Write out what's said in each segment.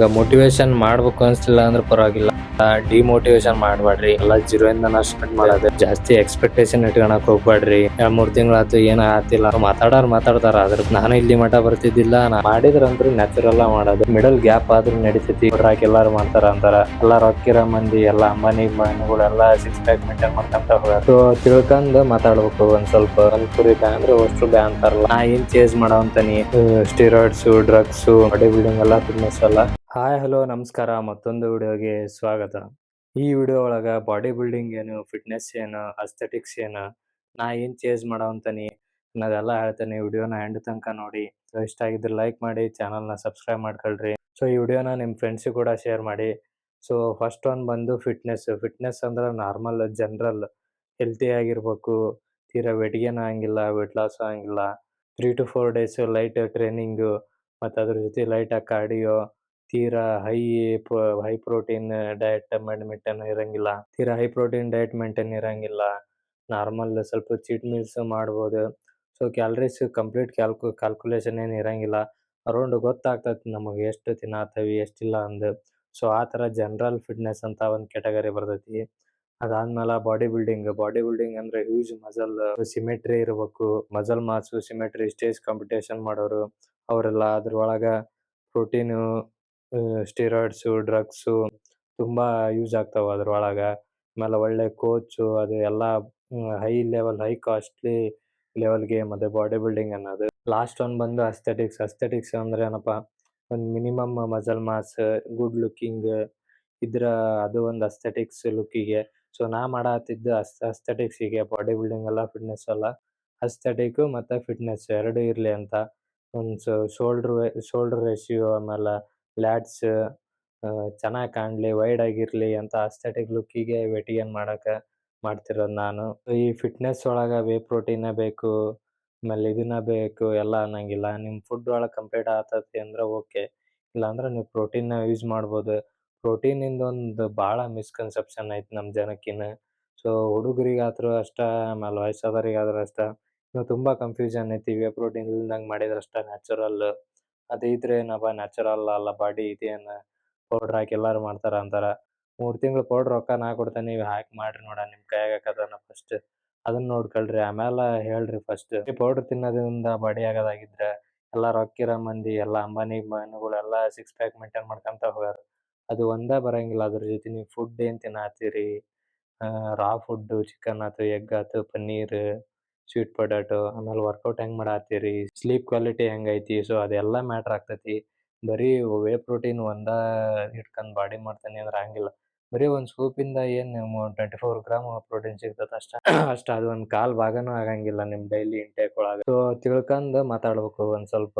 ಈಗ ಮೋಟಿವೇಶನ್ ಮಾಡ್ಬೇಕು ಅನ್ಸ್ತಿಲ್ಲ ಅಂದ್ರೆ ಪರವಾಗಿಲ್ಲ. ಡಿಮೋಟಿವೇಶನ್ ಮಾಡ್ಬೇಡ್ರಿ ಎಲ್ಲ ಜೀರೋ ಇಂದ ಸ್ಟಾರ್ಟ್ ಮಾಡೋದು. ಜಾಸ್ತಿ ಎಕ್ಸ್ಪೆಕ್ಟೇಷನ್ ಇಟ್ಕೊಳಕ್ ಹೋಗ್ಬೇಡ್ರಿ ಎರಡ್, ಮೂರ್ ತಿಂಗಳಾತು ಏನ ಆತಿಲ್ಲ. ಮಾತಾಡೋರ್ ಮಾತಾಡ್ತಾರ. ಅದ್ರ ನಾನು ಇಲ್ಲಿ ಮಠ ಬರ್ತಿದ್ದಿಲ್ಲ. ನಾ ಅಂದ್ರೆ ನ್ಯಾಚುರಲ್ ಮಾಡೋದು. ಮಿಡಲ್ ಗ್ಯಾಪ್ ಆದ್ರೂ ನಡೀತೈತಿ. ಹಾಕಿ ಎಲ್ಲಾರು ಮಾಡ್ತಾರ ಅಂತಾರ. ಎಲ್ಲ ರೊಕ್ಕಿರ ಮಂದಿ, ಎಲ್ಲಾ ಅಂಬಾನಿ ಮನೆಗಳು ಎಲ್ಲಾ ಸಿಕ್ಸ್ ಪ್ಯಾಕ್ ಮೇಂಟೈನ್ ಮಾಡ್ಕೊಂತ ಹೋಗೋದು ಸೊ ತಿಳ್ಕೊಂಡ್ ಮಾತಾಡ್ಬೇಕು ಒಂದ್ ಸ್ವಲ್ಪ. ಒಂದ್ ಕುರಿ ಬ್ಯಾ ಅಂದ್ರೆ ಅಷ್ಟು ಬ್ಯಾ ಅಂತಾರಲ್ಲ. ನಾ ಏನ್ ಚೇಂಜ್ ಮಾಡೋ ಅಂತಾನಿ ಸ್ಟಿರಾಯ್ಡ್ಸ್ ಡ್ರಗ್ಸ್ ಬಾಡಿ ಬಿಲ್ಡಿಂಗ್ ಎಲ್ಲ ಫಿಟ್ನೆಸ್ ಎಲ್ಲ. ಹಾಯ್ ಹಲೋ ನಮಸ್ಕಾರ. ಮತ್ತೊಂದು ವಿಡಿಯೋಗೆ ಸ್ವಾಗತ. ಈ ವಿಡಿಯೋ ಒಳಗ ಬಾಡಿ ಬಿಲ್ಡಿಂಗ್ ಏನು ಫಿಟ್ನೆಸ್ ಏನು ಅಸ್ಥೆಟಿಕ್ಸ್ ಏನು, ನಾ ಏನ್ ಚೇಂಜ್ ಮಾಡೋ ಅಂತಾನಿ ಅನ್ನೋದೆಲ್ಲ ಹೇಳ್ತೇನೆ. ವಿಡಿಯೋನ ಎಂಡ್ ತನಕ ನೋಡಿ. ಸೊ ಇಷ್ಟ ಆಗಿದ್ರೆ ಲೈಕ್ ಮಾಡಿ ಚಾನಲ್ನ ಸಬ್ಸ್ಕ್ರೈಬ್ ಮಾಡ್ಕೊಳ್ರಿ. ಸೊ ಈ ವಿಡಿಯೋನ ನಿಮ್ಮ ಫ್ರೆಂಡ್ಸಿಗೆ ಕೂಡ ಶೇರ್ ಮಾಡಿ. ಸೊ ಫಸ್ಟ್ ಒಂದು ಬಂದು ಫಿಟ್ನೆಸ್ ಫಿಟ್ನೆಸ್ ಅಂದ್ರೆ ನಾರ್ಮಲ್ ಜನರಲ್ ಹೆಲ್ತಿ ಆಗಿರ್ಬೇಕು. ತೀರಾ ವೆಟ್ ಗೇನ್ ಆಗಂಗಿಲ್ಲ ವೆಟ್ ಲಾಸ್ ಆಗಂಗಿಲ್ಲ three to four days light training ಮತ್ತು ಅದ್ರ ಜೊತೆ ಲೈಟ್ ಕಾರ್ಡಿಯೋ ತೀರಾ high high protein diet maintain ಇರಂಗಿಲ್ಲ. ತೀರಾ ಹೈ ಪ್ರೋಟೀನ್ ಡಯಟ್ ಮೇಂಟೈನ್ ಇರಂಗಿಲ್ಲ. ನಾರ್ಮಲ್ ಸ್ವಲ್ಪ ಚೀಟ್ ಮೀಲ್ಸ್ ಮಾಡ್ಬೋದು. ಸೊ ಕ್ಯಾಲರೀಸ್ ಕಂಪ್ಲೀಟ್ ಕ್ಯಾಲ್ಕು ಕ್ಯಾಲ್ಕುಲೇಷನ್ ಏನು ಇರಂಗಿಲ್ಲ. ಅರೌಂಡ್ ಗೊತ್ತಾಗ್ತೈತಿ ನಮಗೆ ಎಷ್ಟು ತಿನ್ನತ್ತೀವಿ ಎಷ್ಟಿಲ್ಲ ಅಂದು. ಸೊ ಆ ಥರ ಜನರಲ್ ಫಿಟ್ನೆಸ್ ಅಂತ ಒಂದು ಕೆಟಗರಿ ಬರ್ತೈತಿ. ಅದಾದ್ಮೇಲೆ ಬಾಡಿ ಬಿಲ್ಡಿಂಗ್ ಬಾಡಿ ಬಿಲ್ಡಿಂಗ್ ಅಂದ್ರೆ ಹ್ಯೂಜ್ ಮಸಲ್ ಸಿಮೆಟ್ರಿ ಇರಬೇಕು. Muscle mass symmetry stage competition ಮಾಡೋರು, ಅವರೆಲ್ಲ ಅದ್ರೊಳಗ ಪ್ರೋಟೀನು ಸ್ಟಿರಾಯ್ಡ್ಸು, ಡ್ರಗ್ಸು ತುಂಬಾ ಯೂಸ್ ಆಗ್ತಾವ ಅದ್ರೊಳಗ. ಆಮೇಲೆ ಒಳ್ಳೆ ಕೋಚು, ಅದು ಎಲ್ಲ high level, high costly level game ಅದು, ಬಾಡಿ ಬಿಲ್ಡಿಂಗ್ ಅನ್ನೋದು. ಲಾಸ್ಟ್ ಒನ್ ಬಂದು ಅಸ್ಥೆಟಿಕ್ಸ್. ಅಸ್ಥೆಟಿಕ್ಸ್ ಅಂದ್ರೆ ಏನಪ್ಪಾ, ಒಂದು minimum muscle mass, good looking ಇದ್ರ ಅದು ಒಂದು ಅಸ್ಥೆಟಿಕ್ಸ್ ಲುಕ್ಕಿಗೆ. ಸೊ, ನಾ ಮಾಡತ್ತಿದ್ದು ಅಸ್ಥೆಟಿಕ್ಸಿಗೆ, ಬಾಡಿ ಬಿಲ್ಡಿಂಗ್ ಎಲ್ಲ, ಫಿಟ್ನೆಸ್ ಅಲ್ಲ ಅಸ್ಥೆಟಿಕ್ ಮತ್ತೆ ಫಿಟ್ನೆಸ್ ಎರಡು ಇರ್ಲಿ ಅಂತ. ಒಂದು ಶೋಲ್ಡರ್ ಶೋಲ್ಡರ್ ರೇಷಿಯೋ, ಆಮೇಲೆ ಲ್ಯಾಟ್ಸ್ ಚೆನ್ನಾಗಿ ಕಾಣ್ಲಿ, ವೈಡ್ ಆಗಿರ್ಲಿ ಅಂತ ಅಸ್ಥೆಟಿಕ್ ಲುಕ್ಕಿಗೆ ವೆಟ್ ವೆಟಿಂಗ್ ಮಾಡಕ್ಕೆ ಮಾಡ್ತಿರೋದು ನಾನು. ಈ ಫಿಟ್ನೆಸ್ ಒಳಗೆ ವೇ ಪ್ರೋಟೀನ್ ಬೇಕು, ಆಮೇಲೆ ಇದನ್ನ ಬೇಕು, ಎಲ್ಲ ಅನ್ನಂಗಿಲ್ಲ. ನಿಮ್ಮ ಫುಡ್ ಒಳಗೆ ಕಂಪ್ಲೀಟ್ ಆತತಿ ಅಂದ್ರೆ ಓಕೆ. ಇಲ್ಲಾಂದ್ರೆ ನೀವು ಪ್ರೋಟೀನ್ನ ಯೂಸ್ ಮಾಡ್ಬೋದು. ಪ್ರೋಟೀನಿಂದ ಒಂದು ಭಾಳ ಮಿಸ್ಕನ್ಸೆಪ್ಷನ್ ಐತಿ ನಮ್ಮ ಜನಕ್ಕಿನ್ನ ಸೊ, ಹುಡುಗರಿಗಾದ್ರೂ ಅಷ್ಟ, ಆಮೇಲೆ ವಯಸ್ಸಾದವ್ರಿಗಾದ್ರೂ ಅಷ್ಟೇ, ಇನ್ನು ತುಂಬಾ ಕನ್ಫ್ಯೂಷನ್ ಐತಿ. ವೇ ಪ್ರೋಟೀನ್ ಇಲ್ದಂಗೆ ಮಾಡಿದ್ರೆ ಅಷ್ಟೇ ನ್ಯಾಚುರಲ್ ಅದು ಇದ್ರೆ ಏನಪ್ಪ ನ್ಯಾಚುರಲ್ ಅಲ್ಲ ಬಾಡಿ ಇದೇನ ಪೌಡರ್ ಹಾಕಿ ಎಲ್ಲಾರು ಮಾಡ್ತಾರ ಅಂತಾರ. ಮೂರ್ ತಿಂಗಳು ಪೌಡರ್ ರೊಕ್ಕ ನಾ ಕೊಡ್ತೇನೆ, ನೀವು ಹಾಕಿ ಮಾಡ್ರಿ ನೋಡ ನಿಮ್ ಕೈಯಾಗ ಕದನ ಫಸ್ಟ್ ಅದನ್ನ ನೋಡ್ಕೊಳ್ರಿ ಆಮೇಲೆ ಹೇಳ್ರಿ ಫಸ್ಟ್ ಈ ಪೌಡರ್ ತಿನ್ನೋದ್ರಿಂದ ಬಾಡಿ ಆಗದಾಗಿದ್ರೆ ಎಲ್ಲಾ ರೊಕ್ಕಿರೋ ಮಂದಿ, ಎಲ್ಲಾ ಅಂಬಾನಿ ಎಲ್ಲಾ ಸಿಕ್ಸ್ ಪ್ಯಾಕ್ ಮೇಂಟೈನ್ ಮಾಡ್ಕೊಂತ ಹೋಗ್ಯಾರ. ಅದು ಒಂದೇ ಬರಂಗಿಲ್ಲ, ಅದ್ರ ಜೊತೆ ನೀವು ಫುಡ್ ಏನ್ ತಿನ್ನತ್ತೀರಿ ರಾ ಫುಡ್ ಚಿಕನ್ ಆತು ಎಗ್ ಆತು, ಪನ್ನೀರ್. ಸ್ವೀಟ್ ಪೊಟ್ಯಾಟೊ ಆಮೇಲೆ ವರ್ಕೌಟ್ ಹೆಂಗ್ ಮಾಡತ್ತೀರಿ? ಸ್ಲೀಪ್ ಕ್ವಾಲಿಟಿ ಹೆಂಗೈತಿ ಸೊ ಅದೆಲ್ಲ ಮ್ಯಾಟರ್ ಆಗ್ತೈತಿ. ಬರೀ ವೇ ಪ್ರೋಟೀನ್ ಒಂದ ಇಟ್ಕೊಂಡ್ ಬಾಡಿ ಮಾಡ್ತೇನೆ ಅಂದ್ರೆ ಹಂಗಿಲ್ಲ. ಬರೀ ಒಂದು ಸ್ಕೂಪಿಂದ ಏನು ಟ್ವೆಂಟಿ ಫೋರ್ ಗ್ರಾಮ್ ಪ್ರೋಟೀನ್ ಸಿಗ್ತದೆ ಅಷ್ಟ. ಅಷ್ಟ ಅದು ಒಂದು ಕಾಲ್ ಭಾಗನೂ ಆಗಂಗಿಲ್ಲ ನಿಮ್ಮ ಡೈಲಿ ಇಂಟೇಕ್ ಒಳಗೆ. ಸೊ ತಿಳ್ಕೊಂಡು ಮಾತಾಡ್ಬೇಕು ಒಂದ್ ಸ್ವಲ್ಪ.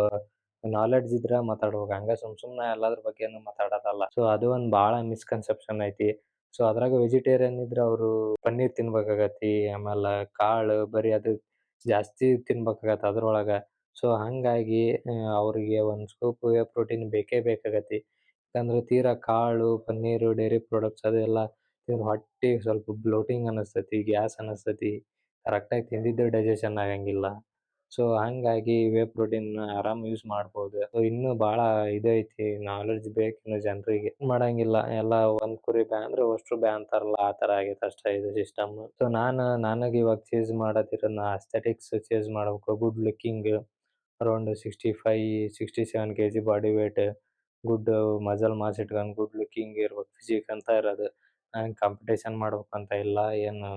ನಾಲೆಡ್ಜ್ ಇದ್ರೆ ಮಾತಾಡ್ಬೇಕು. ಹಂಗ ಸುಮ್ ಸುಮ್ನೆ ಎಲ್ಲಾದ್ರ ಬಗ್ಗೆನು ಮಾತಾಡೋದಲ್ಲ. ಸೊ ಅದು ಒಂದು ಭಾಳ ಮಿಸ್ಕನ್ಸೆಪ್ಷನ್ ಐತಿ. ಸೊ ಅದ್ರಾಗ ವೆಜಿಟೇರಿಯನ್ ಇದ್ರೆ ಅವರು ಪನ್ನೀರ್ ತಿನ್ಬೇಕಾಗತಿ ಆಮೇಲೆ ಕಾಳು ಬರೀ ಅದು ಜಾಸ್ತಿ ತಿನ್ಬೇಕಾಗತ್ತೆ ಅದ್ರೊಳಗ. ಸೊ ಹಂಗಾಗಿ ಅವ್ರಿಗೆ ಒಂದು ಸ್ಕೂಪ್ ವೇ ಪ್ರೋಟೀನ್ ಬೇಕೇ ಬೇಕಾಗತಿ ಯಾಕಂದ್ರೆ ತೀರಾ ಕಾಳು, ಪನ್ನೀರು ಡೈರಿ ಪ್ರಾಡಕ್ಟ್ಸ್ ಅದೆಲ್ಲ ತಿಂದ್ರೆ ಹೊಟ್ಟೆ ಸ್ವಲ್ಪ ಬ್ಲೋಟಿಂಗ್ ಅನಿಸ್ತತಿ, ಗ್ಯಾಸ್ ಅನಿಸ್ತೈತಿ. ಕರೆಕ್ಟಾಗಿ ತಿಂದಿದ್ದು ಡೈಜೆಷನ್ ಆಗಂಗಿಲ್ಲ. ಸೊ ಹಂಗಾಗಿ ವೇ ಪ್ರೋಟೀನ್ ಆರಾಮ್ ಯೂಸ್ ಮಾಡ್ಬೋದು. ಸೊ ಇನ್ನೂ ಬಹಳ ಇದು ಐತಿ ನಾಲೆಡ್ಜ್ ಬೇಕು ಜನರಿಗೆ. ಮಾಡಂಗಿಲ್ಲ, ಎಲ್ಲ ಒಂದ್ ಕುರಿ ಬ್ಯಾ ಅಂದ್ರೆ ಅಷ್ಟು ಬ್ಯಾ ಅಂತಾರಲ್ಲ ಆ ತರ ಆಗೈತೆ ಅಷ್ಟೇ ಇದು ಸಿಸ್ಟಮ್ ಸೊ ನಾನು, ನನಗೆ ಇವಾಗ ಚೇಸ್ ನಾ ಅಸ್ಥೆಟಿಕ್ಸ್ ಚೇಸ್ ಮಾಡ್ಬೇಕು. Good looking around sixty five sixty seven K G body weight good muscle mass ಇಟ್ಕೊಂಡು ಗುಡ್ ಲುಕ್ಕಿಂಗ್ ಇರ್ಬೇಕು. ಫಿಸಿಕ್ ಅಂತ ಇರೋದು. ನಾನು ಕಾಂಪಿಟೇಷನ್ ಮಾಡ್ಬೇಕಂತ ಇಲ್ಲ, ಏನು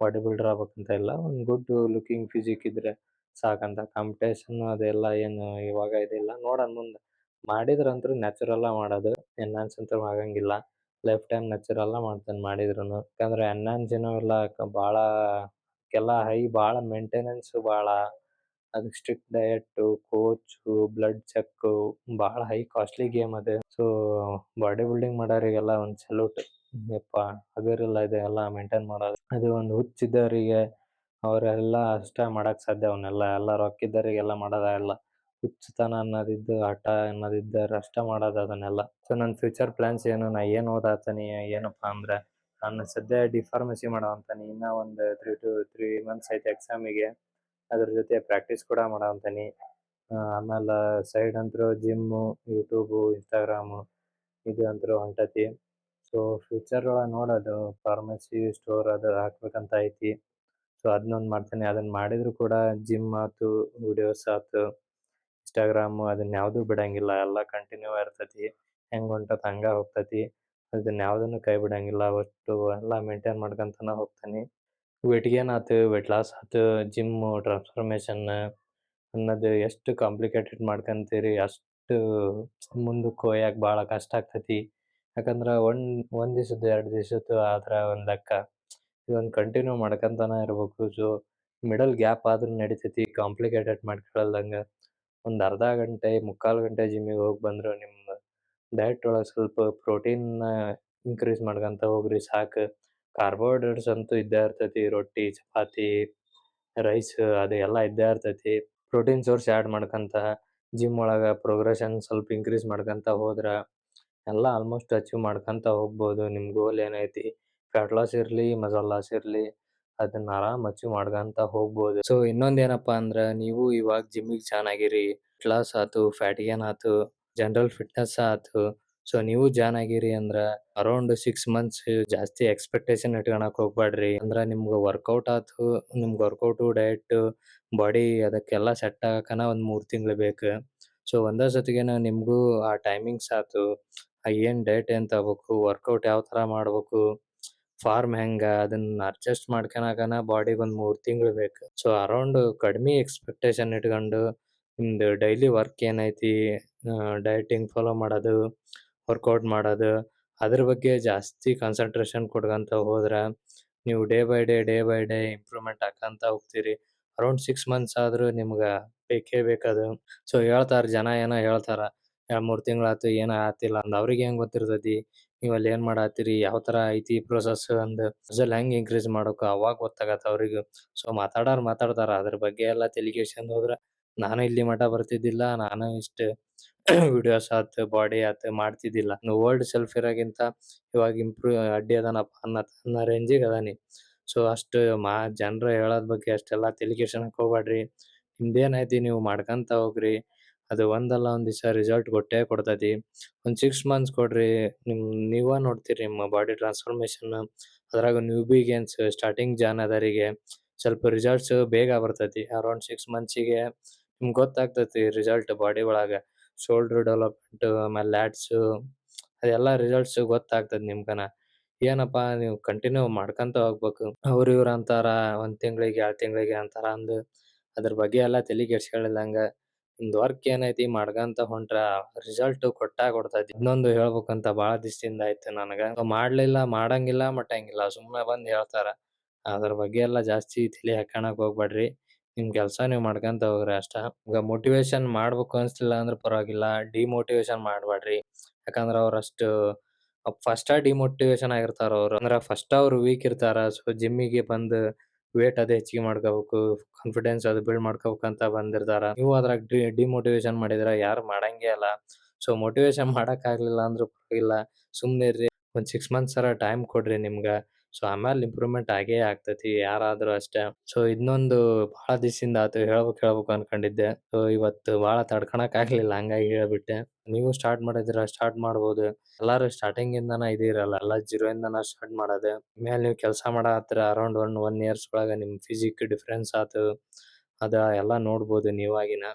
ಬಾಡಿ ಬಿಲ್ಡರ್ ಆಗ್ಬೇಕಂತ ಇಲ್ಲ. ಒಂದು ಗುಡ್ ಲುಕ್ಕಿಂಗ್ ಫಿಸಿಕ್ ಇದ್ರೆ ಸಾಕಂತ ಕಾಂಪಿಟೇಷನ್ ಅದೆಲ್ಲ ಏನು ಇವಾಗ ಇದಿಲ್ಲ. ನೋಡೋಣ ಮುಂದೆ. ಮಾಡಿದ್ರಂತೂ ನ್ಯಾಚುರಲ್ಲ ಮಾಡೋದು. ಎನ್ಹಾನ್ಸ್ ಅಂತೂ ಆಗಂಗಿಲ್ಲ. ಲೈಫ್ ಟೈಮ್ ನ್ಯಾಚುರಲ್ಲ ಮಾಡ್ತಾನೆ ಮಾಡಿದ್ರು ಯಾಕಂದ್ರೆ ಎನ್ಹಾನ್ಸ್ ಏನೋ ಎಲ್ಲ ಭಾಳ ಎಲ್ಲ ಹೈ ಭಾಳ ಮೇಂಟೆನೆನ್ಸ್ ಭಾಳ ಅದಕ್ಕೆ strict diet coach blood check ಭಾಳ ಹೈ ಕಾಸ್ಟ್ಲಿ ಗೇಮ್ ಅದು. ಸೊ ಬಾಡಿ ಬಿಲ್ಡಿಂಗ್ ಮಾಡೋರಿಗೆಲ್ಲ ಒಂದು ಸಲ್ಯೂಟ್ ಯಪ್ಪ ಹಗರಿಲ್ಲ ಇದೆಲ್ಲ ಮೇಂಟೈನ್ ಮಾಡೋದು. ಅದು ಒಂದು ಹುಚ್ಚಿದ್ದವರಿಗೆ ಅವರೆಲ್ಲ ಅಷ್ಟೇ ಮಾಡಕ್ ಸಾಧ್ಯ. ಅವನ್ನೆಲ್ಲ ಎಲ್ಲ ರೊಕ್ಕಿದ್ದವರಿಗೆಲ್ಲ ಮಾಡೋದಾಗಲ್ಲ ಹುಚ್ಚುತನ ಅನ್ನೋದಿದ್ದು, ಹಠ ಅನ್ನೋದಿದ್ದವ್ರು ಅಷ್ಟೇ ಮಾಡೋದು ಅದನ್ನೆಲ್ಲ. ಸೊ ನನ್ನ ಫ್ಯೂಚರ್ ಪ್ಲಾನ್ಸ್ ಏನು? ನಾ ಏನು ಓದಾತನಿ? ಏನಪ್ಪ ಅಂದ್ರೆ, ನಾನು ಸದ್ಯ ಡಿ ಫಾರ್ಮಸಿ ಮಾಡೋ ಅಂತಾನೆ. ಇನ್ನ ಒಂದು ತ್ರೀ ಟು ತ್ರೀ ಮಂತ್ಸ್ ಐತೆ ಎಕ್ಸಾಮಿಗೆ ಅದ್ರ ಜೊತೆ ಪ್ರಾಕ್ಟೀಸ್ ಕೂಡ ಮಾಡೋ ಅಂತಾನೆ. ಆಮೇಲೆ ಸೈಡ್ ಅಂತರೂ ಜಿಮ್ಮು ಯೂಟ್ಯೂಬು ಇನ್ಸ್ಟಾಗ್ರಾಮು ಇದು ಅಂತರೂ ಹೊಂಟತಿ. ಸೊ ಫ್ಯೂಚರ್ ಒಳಗೆ ನೋಡೋದು ಫಾರ್ಮಸಿ ಸ್ಟೋರ್ ಅದು ಹಾಕ್ಬೇಕಂತ ಐತಿ. ಸೊ ಅದನ್ನೊಂದು ಮಾಡ್ತೇನೆ. ಅದನ್ನ ಮಾಡಿದ್ರು ಕೂಡ ಜಿಮ್ ಆತು ವಿಡಿಯೋಸ್ ಆತು ಇನ್ಸ್ಟಾಗ್ರಾಮು ಅದನ್ನ ಯಾವುದು ಬಿಡಂಗಿಲ್ಲ. ಎಲ್ಲ ಕಂಟಿನ್ಯೂ ಇರ್ತತಿ. ಹೆಂಗ್ ಹೊಂಟತ್ ಹಂಗ ಹೋಗ್ತತಿ. ಅದನ್ನ ಯಾವ್ದನ್ನು ಕೈ ಬಿಡಂಗಿಲ್ಲ. ಒಟ್ಟು ಎಲ್ಲ ಮೇಂಟೈನ್ ಮಾಡ್ಕೊಂತನ ಹೋಗ್ತಾನೆ. ವೆಯ್ಟ್ ಗೇನ್ ಆತು ವೆಯ್ಟ್ ಲಾಸ್ ಆತು ಜಿಮ್ ಟ್ರಾನ್ಸ್ಫಾರ್ಮೇಶನ್ ಅನ್ನೋದು ಎಷ್ಟು ಕಾಂಪ್ಲಿಕೇಟೆಡ್ ಮಾಡ್ಕೊಂತೀರಿ, ಅಷ್ಟು ಮುಂದಕ್ಕೆ ಒಯ್ಯಾಕ ಭಾಳ ಕಷ್ಟ ಆಗ್ತತಿ. ಯಾಕಂದ್ರ ಒಂದ್ ಒಂದ್ ದಿವ್ಸದ್ದು, ಎರಡ್ ದಿವ್ಸದ್ದು ಆದ್ರ ಒಂದ್ ಲೆಕ್ಕ. ಇದೊಂದ್ ಕಂಟಿನ್ಯೂ ಮಾಡ್ಕೊಂತನ ಇರ್ಬೇಕು. ಸೊ ಮಿಡಲ್ ಗ್ಯಾಪ್ ಆದ್ರೂ ನಡಿತೈತಿ ಕಾಂಪ್ಲಿಕೇಟೆಡ್ ಮಾಡ್ಕೊಳ್ಳದಂಗ ಒಂದ್ ಅರ್ಧ ಗಂಟೆ, ಮುಕ್ಕಾಲು ಗಂಟೆ ಜಿಮ್ಮಿಗೆ ಹೋಗಿ ಬಂದ್ರು ನಿಮ್ಮ ಡಯಟ್ ಒಳಗ್ ಸ್ವಲ್ಪ ಪ್ರೋಟೀನ್ ಇನ್ಕ್ರೀಸ್ ಮಾಡ್ಕೊಂತ ಹೋಗ್ರಿ, ಸಾಕ್. ಕಾರ್ಬೋಹೈಡ್ರೇಟ್ಸ್ ಅಂತೂ ಇದ್ದೇ ಇರ್ತೈತಿ, ರೊಟ್ಟಿ, ಚಪಾತಿ ರೈಸ್ ಅದು ಎಲ್ಲ ಇದ್ದೇ ಇರ್ತೈತಿ. ಪ್ರೋಟೀನ್ ಸೋರ್ಸ್ ಆಡ್ ಮಾಡ್ಕೊಂತ ಜಿಮ್ ಒಳಗ ಪ್ರೋಗ್ರೆಷನ್ ಸ್ವಲ್ಪ ಇನ್ಕ್ರೀಸ್ ಮಾಡ್ಕೊಂತ ಹೋದ್ರ, ಎಲ್ಲ ಆಲ್ಮೋಸ್ಟ್ ಅಚೀವ್ ಮಾಡ್ಕೊಂತ ಹೋಗ್ಬೋದು. ನಿಮ್ ಗೋಲ್ ಏನೈತಿ? ಫ್ಯಾಟ್ ಲಾಸ್ ಇರ್ಲಿ ಮಸಲ್ ಲಾಸ್ ಇರ್ಲಿ ಅದನ್ನ ಆರಾಮ್ ಅಚೀವ್ ಮಾಡ್ಕೊಂತ ಹೋಗ್ಬೋದು. ಸೊ ಇನ್ನೊಂದ್ ಏನಪ್ಪಾ ಅಂದ್ರ, ನೀವು ಇವಾಗ ಜಿಮ್ಮಿಗೆ ಜಾಯ್ನ್ ಆಗಿರಿ ಲಾಸ್ ಆತು ಫ್ಯಾಟ್ ಗೇನ್ ಆತು ಜನರಲ್ ಫಿಟ್ನೆಸ್ ಆತು ಸೊ ನೀವು ಜಾಯ್ನ್ ಆಗಿರಿ ಅಂದ್ರ ಅರೌಂಡ್ ಸಿಕ್ಸ್ ಮಂತ್ಸ್ ಜಾಸ್ತಿ ಎಕ್ಸ್ಪೆಕ್ಟೇಷನ್ ಇಟ್ಕೊಳಕ್ ಹೋಗ್ಬೇಡ್ರಿ ಅಂದ್ರ ನಿಮ್ಗ ವರ್ಕೌಟ್ ಆತು, ನಿಮ್ಗ ವರ್ಕೌಟ್ ಡಯಟ್ ಬಾಡಿ ಅದಕ್ಕೆಲ್ಲ ಸೆಟ್ ಆಗಕನ ಒಂದ್ ಮೂರ್ ತಿಂಗಳು ಬೇಕು. ಸೊ ಒಂದೇ ಸತಿಗೆನ ನಿಮ್ಗೂ ಆ ಟೈಮಿಂಗ್ಸ್ ಆತು ಏನ್ ಡಯಟ್ ಏನ್ ತಗೋಬೇಕು ವರ್ಕೌಟ್ ಯಾವ ತರ ಮಾಡ್ಬೇಕು ಫಾರ್ಮ್ ಹೆಂಗ, ಅದನ್ನ ಅಡ್ಜಸ್ಟ್ ಮಾಡ್ಕೊಳಕನ ಬಾಡಿಗೆ ಒಂದ್ ಮೂರ್ ತಿಂಗಳು ಬೇಕು. ಸೊ ಅರೌಂಡ್ ಕಡಿಮೆ ಎಕ್ಸ್ಪೆಕ್ಟೇಷನ್ ಇಟ್ಕೊಂಡು ನಿಮ್ದು ಡೈಲಿ ವರ್ಕ್ ಏನೈತಿ ಡಯಟಿಂಗ್ ಫಾಲೋ ಮಾಡೋದು ವರ್ಕೌಟ್ ಮಾಡೋದು, ಅದ್ರ ಬಗ್ಗೆ ಜಾಸ್ತಿ ಕಾನ್ಸಂಟ್ರೇಷನ್ ಕೊಡ್ಕೊಂತ ಹೋದ್ರ ನೀವು day by day day by day improvement ಹಾಕಂತ ಹೋಗ್ತೀರಿ. ಅರೌಂಡ್ ಸಿಕ್ಸ್ ಮಂತ್ಸ್ ಆದ್ರೂ ನಿಮ್ಗ ಬೇಕೇ ಬೇಕದು. ಸೊ ಹೇಳ್ತಾರ ಜನ ಏನೋ ಹೇಳ್ತಾರ ಎರಡ್ ಮೂರ್ ತಿಂಗಳಾತು ಏನೋ ಆತಿಲ್ಲ. ಅಂದ್ ಅವ್ರಿಗೆ ಹೆಂಗ್ ಗೊತ್ತಿರ್ತೈತಿ? ನೀವ್ ಅಲ್ಲಿ ಏನ್ ಮಾಡತ್ತೀರಿ? ಯಾವ ತರ ಐತಿ ಪ್ರೊಸೆಸ್ ಅಂದ್ ಮಸಲ್ ಹೆಂಗ್ ಇನ್ಕ್ರೀಸ್ ಮಾಡೋಕ್ ಅವಾಗ ಗೊತ್ತಾಗತ್ತ ಅವ್ರಿಗೆ. ಸೊ ಮಾತಾಡೋರ್ ಮಾತಾಡ್ತಾರ. ಅದ್ರ ಬಗ್ಗೆ ಎಲ್ಲ ತಲಿ ಕೆಡ್ಸ್ಕೊಂಡ್ ಹೋದ್ರ ನಾನು ಇಲ್ಲಿ ಮಠ ಬರ್ತಿದ್ದಿಲ್ಲ. ನಾನು ಇಷ್ಟ ವಿಡಿಯೋಸ್ ಆತ್ ಬಾಡಿ ಆತ್ ಮಾಡ್ತಿದ್ದಿಲ್ಲ. ಓಲ್ಡ್ ಸೆಲ್ಫ್ ಇರೋಗಿಂತ ಇವಾಗ ಇಂಪ್ರೂವ್ ಅಡ್ಡಿ ಅದಾನಪ್ಪ ಅನ್ನೋ ಅನ್ನ ರೇಂಜಿಗ್ ಅದಾನಿ. ಸೊ ಅಷ್ಟು ಮಾ ಜನರು ಹೇಳೋದ್ ಬಗ್ಗೆ ಅಷ್ಟೆಲ್ಲ ತಲಿ ಕೆಡ್ಸ್ಕೊಳಕ್ ಹೋಗ್ಬ್ಯಾಡ್ರಿ. ನಿಮ್ದೇನೈತಿ ನೀವು ಮಾಡ್ಕೊಂತ ಹೋಗ್ರಿ. ಅದು ಒಂದಲ್ಲ, ಒಂದ್ ದಿವಸ ರಿಸಲ್ಟ್ ಕೊಟ್ಟೆ ಕೊಡ್ತೈತಿ. ಒಂದ್ ಸಿಕ್ಸ್ ಮಂತ್ಸ್ ಕೊಡ್ರಿ, ನಿಮ್, ನೀವ ನೋಡ್ತೀರಿ ನಿಮ್ಮ ಬಾಡಿ ಟ್ರಾನ್ಸ್ಫಾರ್ಮೇಶನ್ ಅದ್ರಾಗ ನ್ಯೂಬಿ ಗೇನ್ಸ್ ಸ್ಟಾರ್ಟಿಂಗ್ ಜಾನ್ ಅದರಿಗೆ ಸ್ವಲ್ಪ ರಿಸಲ್ಟ್ಸ್ ಬೇಗ ಬರ್ತೈತಿ. ಅರೌಂಡ್ ಸಿಕ್ಸ್ ಮಂತ್ಸಿಗೆ ನಿಮ್ಗೆ ಗೊತ್ತಾಗ್ತೈತಿ ರಿಸಲ್ಟ್ ಬಾಡಿ ಒಳಗ. ಶೋಲ್ಡರ್ ಡೆವಲಪ್ಮೆಂಟ್ ಆಮೇಲೆ ಲ್ಯಾಟ್ಸ್ ಅದೆಲ್ಲ ರಿಸಲ್ಟ್ಸ್ ಗೊತ್ತಾಗ್ತದ ನಿಮ್ಗನ. ಏನಪ್ಪಾ, ನೀವು ಕಂಟಿನ್ಯೂ ಮಾಡ್ಕೊಂತ ಹೋಗ್ಬೇಕು. ಅವ್ರ ಇವ್ರ ಅಂತಾರ, ಒಂದ್ ತಿಂಗಳಿಗೆ, ಎರಡ್ ತಿಂಗಳಿಗೆ ಅಂತಾರ ಅಂದು ಅದ್ರ ಬಗ್ಗೆ ಎಲ್ಲ ತಲಿ ಕೆಡ್ಸ್ಕೊಳಿಲ್ಲಂಗ ನಿಮ್ದ್ ವರ್ಕ್ ಏನೈತಿ ಮಾಡ್ಕೊಂತ ಹೊಂಟ್ರ ರಿಸಲ್ಟ್ ಕೊಟ್ಟಾಗ ಕೊಡ್ತೈತಿ ಇನ್ನೊಂದು ಹೇಳ್ಬೇಕಂತ ಬಾಳ ದಿಸದಿಂದ ಆಯ್ತು ನನಗ. ಮಾಡ್ಲಿಲ್ಲ, ಮಾಡಂಗಿಲ್ಲ, ಮಟ್ಟಂಗಿಲ್ಲ, ಸುಮ್ನೆ ಬಂದ್ ಹೇಳ್ತಾರ. ಅದ್ರ ಬಗ್ಗೆ ಎಲ್ಲ ಜಾಸ್ತಿ ತಿಳಿ ಹಾಕೋಣಕ್ ಹೋಗ್ಬೇಡ್ರಿ. ನಿಮ್ ಕೆಲ್ಸ ನೀವ್ ಮಾಡ್ಕಂತ ಹೋಗ್ರಿ ಅಷ್ಟ. ಈಗ ಮೋಟಿವೇಶನ್ ಮಾಡ್ಬೇಕು ಅನ್ಸ್ಲಿಲ್ಲ ಅಂದ್ರೆ ಪರವಾಗಿಲ್ಲ. ಡಿಮೋಟಿವೇಶನ್ ಮಾಡ್ಬೇಡ್ರಿ ಯಾಕಂದ್ರ ಅವ್ರ ಅಷ್ಟು ಫಸ್ಟ್ ಡಿಮೋಟಿವೇಶನ್ ಆಗಿರ್ತಾರ ಅವ್ರು. ಅಂದ್ರ ಫಸ್ಟ್ ಅವ್ರು ವೀಕ್ ಇರ್ತಾರ. ಸೊ ಜಿಮ್ಮಿಗೆ ಬಂದ್ ವೇಟ್ ಅದೇ ಹೆಚ್ಚಿಗೆ ಮಾಡ್ಕೋಬೇಕು ಕಾನ್ಫಿಡೆನ್ಸ್ ಅದು ಬಿಲ್ಡ್ ಮಾಡ್ಕೋಬೇಕು ಅಂತ ಬಂದಿರ್ತಾರ ನೀವು ಅದ್ರಾಗ ಡಿಮೋಟಿವೇಶನ್ ಮಾಡಿದ್ರ, ಯಾರು ಮಾಡಂಗೇ ಅಲ್ಲ. ಸೊ ಮೋಟಿವೇಶನ್ ಮಾಡಕ್ ಆಗ್ಲಿಲ್ಲ ಅಂದ್ರೂ ಇಲ್ಲ ಸುಮ್ನೆ ಇರ್ರಿ ಒಂದ್ ಸಿಕ್ಸ್ ಮಂತ್ಸ್ ಅರ ಟೈಮ್ ಕೊಡ್ರಿ ನಿಮ್ಗ. ಸೊ ಆಮೇಲೆ ಇಂಪ್ರೂವ್ಮೆಂಟ್ ಆಗೇ ಆಗ್ತೈತಿ, ಯಾರಾದ್ರೂ ಅಷ್ಟೇ. ಸೊ ಇನ್ನೊಂದು ಬಹಳ ದಿವಸದಿಂದ ಆತು ಹೇಳ್ಬೇಕು ಹೇಳ್ಬೇಕು ಅನ್ಕೊಂಡಿದ್ದೆ. ಸೊ ಇವತ್ತು ಬಹಳ ತಡ್ಕೊಳಕ್ ಆಗ್ಲಿಲ್ಲ, ಹಂಗಾಗಿ ಹೇಳ್ಬಿಟ್ಟೆ. ನೀವು ಸ್ಟಾರ್ಟ್ ಮಾಡಿದ್ರ ಸ್ಟಾರ್ಟ್ ಮಾಡ್ಬೋದು. ಎಲ್ಲಾರು ಸ್ಟಾರ್ಟಿಂಗ್ ಇಂದಾನ ಇದಿರಲ್ಲ ಎಲ್ಲ ಜೀರೋ ಇಂದಾನ ಸ್ಟಾರ್ಟ್ ಮಾಡೋದು. ಮೇಲೆ ನೀವು ಕೆಲಸ ಮಾಡತ್ರ ಅರೌಂಡ್ ಒನ್ ಒನ್ ಇಯರ್ಸ್ ಒಳಗ ನಿಮ್ ಫಿಸಿಕ್ ಡಿಫರೆನ್ಸ್ ಆತು. ಅದ ಎಲ್ಲ ನೋಡ್ಬೋದು ನೀವಾಗಿನ.